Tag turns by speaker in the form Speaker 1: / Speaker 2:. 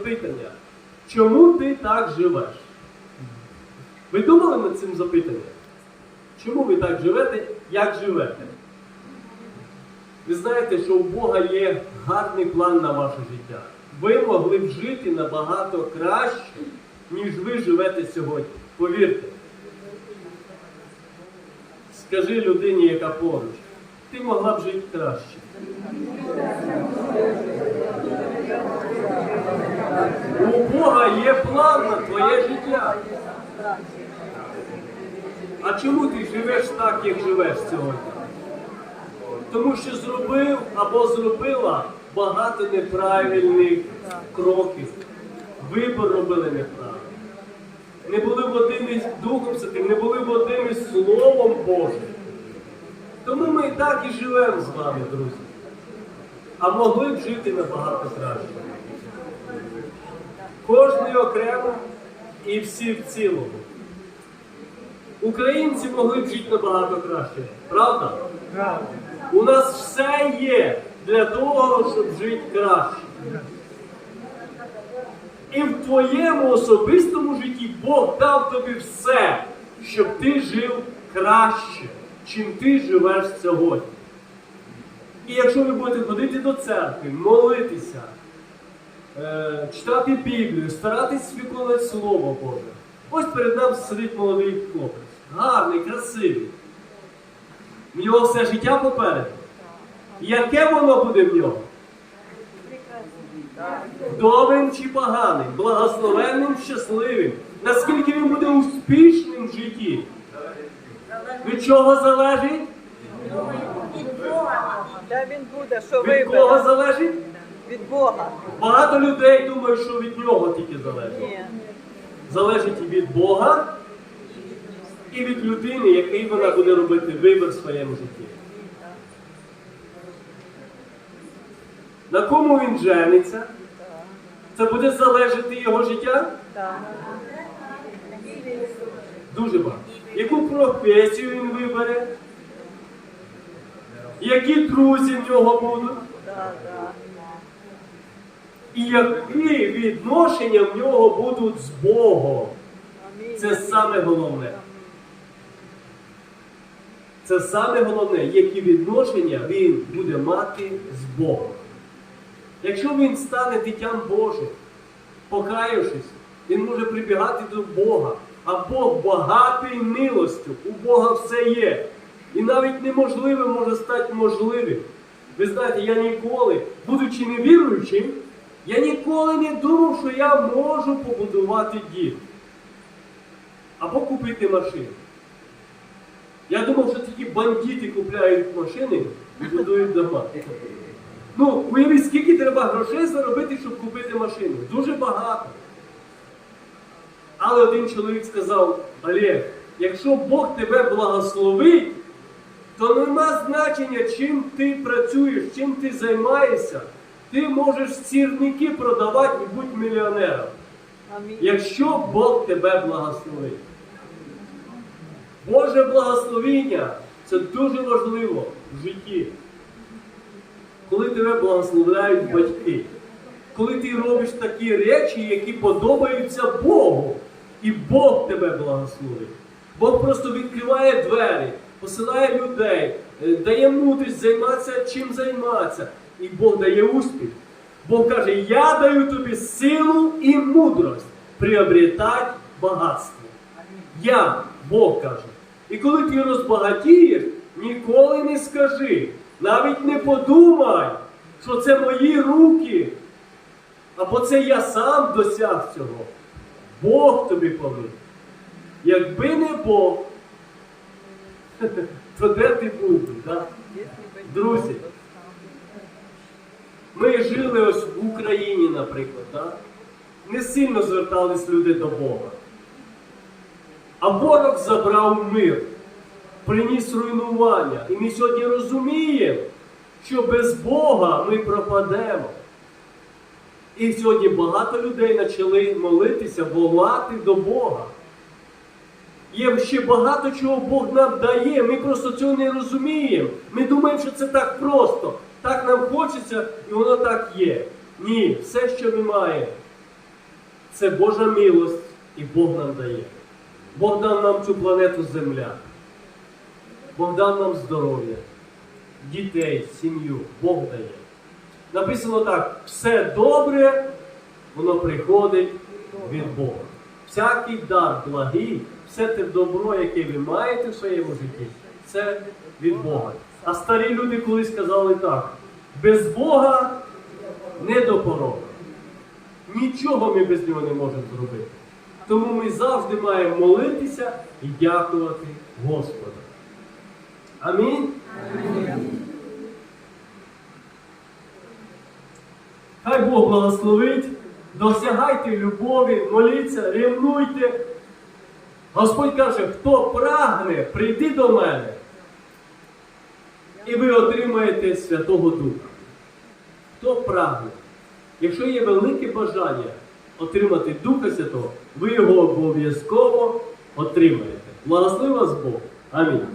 Speaker 1: запитання. Чому ти так живеш? Ви думали над цим запитанням? Чому ви так живете, як живете? Ви знаєте, що у Бога є гарний план на ваше життя. Ви могли б жити набагато краще, ніж ви живете сьогодні. Повірте. Скажи людині, яка поруч, ти могла б жити краще. У Бога є план на твоє життя. А чому ти живеш так, як живеш сьогодні? Тому що зробив або зробила багато неправильних кроків. Вибор робили неправильно. Не були водими з Духом Святим, не були водими з Словом Божим. Тому ми і так і живемо з вами, друзі. А могли б жити набагато краще. Кожний окремо і всі в цілому. Українці могли б жити набагато краще. Правда? У нас все є для того, щоб жити краще. І в твоєму особистому житті Бог дав тобі все, щоб ти жив краще, чим ти живеш сьогодні. І якщо ви будете ходити до церкви, молитися, е, читати Біблію, старатись виконувати Слово Боже. Ось перед нами сидить молодий хлопець. Гарний, красивий. В нього все життя попереду. Яке воно буде в нього? Добрим чи поганим, благословенним, щасливим. Наскільки він буде успішним в житті? Від чого залежить?
Speaker 2: Де він буде, що
Speaker 1: Від кого залежить?
Speaker 2: Від Бога.
Speaker 1: Багато людей думають, що від нього тільки залежить.
Speaker 2: Ні.
Speaker 1: Залежить і від Бога, і від людини, який вона буде робити вибір в своєму житті. На кому він жениться? Це буде залежати його життя?
Speaker 2: Так.
Speaker 1: Дуже багато. Яку професію він вибере? Які друзі в нього будуть? І які відношення в нього будуть з Богом? Це саме головне. Це саме головне, які відношення він буде мати з Богом. Якщо він стане дитям Божим, покаявшись, він може прибігати до Бога. А Бог багатий милостю, у Бога все є. І навіть неможливе може стати можливим. Ви знаєте, я ніколи, будучи невіруючим, я ніколи не думав, що я можу побудувати дім або купити машину. Я думав, що тільки бандити купляють машини і будують дома. Ну, уявіть, скільки треба грошей заробити, щоб купити машину. Дуже багато. Але один чоловік сказав, Олег, якщо Бог тебе благословить, то нема значення, чим ти працюєш, чим ти займаєшся. Ти можеш сірники продавати і бути мільйонером.
Speaker 2: Амінь.
Speaker 1: Якщо Бог тебе благословить. Боже благословіння це дуже важливо в житті. Коли тебе благословляють батьки, коли ти робиш такі речі, які подобаються Богу, і Бог тебе благословить. Бог просто відкриває двері, посилає людей, е, дає мудрість займатися чим займатися. І Бог дає успіх. Бог каже, я даю тобі силу і мудрость приобретати багатство. Я, Бог каже. І коли ти розбагатієш, ніколи не скажи, навіть не подумай, що це мої руки, або це я сам досяг цього. Бог тобі повинен. Якби не Бог, то де ти був? да? Друзі, ми жили ось в Україні, наприклад, да? не сильно звертались люди до Бога. А ворог забрав мир, приніс руйнування. І ми сьогодні розуміємо, що без Бога ми пропадемо. І сьогодні багато людей почали молитися, волати до Бога. Є ще багато чого Бог нам дає. Ми просто цього не розуміємо. Ми думаємо, що це так просто. Так нам хочеться, і воно так є. Ні, все, що ми маємо, Це Божа милость, і Бог нам дає. Бог дав нам цю планету Земля. Бог дав нам здоров'я, дітей, сім'ю. Бог дає. Написано так: все добре, воно приходить від Бога. Всякий дар благий, все те добро, яке ви маєте в своєму житті, це від Бога. А старі люди колись казали так: без Бога не до порога. Нічого ми без нього не можемо зробити. Тому ми завжди маємо молитися і дякувати Господу. Амінь. Хай Бог благословить, досягайте любові, моліться, ревнуйте. Господь каже, хто прагне, прийди до мене, і ви отримаєте Святого Духа. Хто прагне? Якщо є велике бажання отримати Духа Святого, ви його обов'язково отримаєте. Благослови вас Бог. Амінь.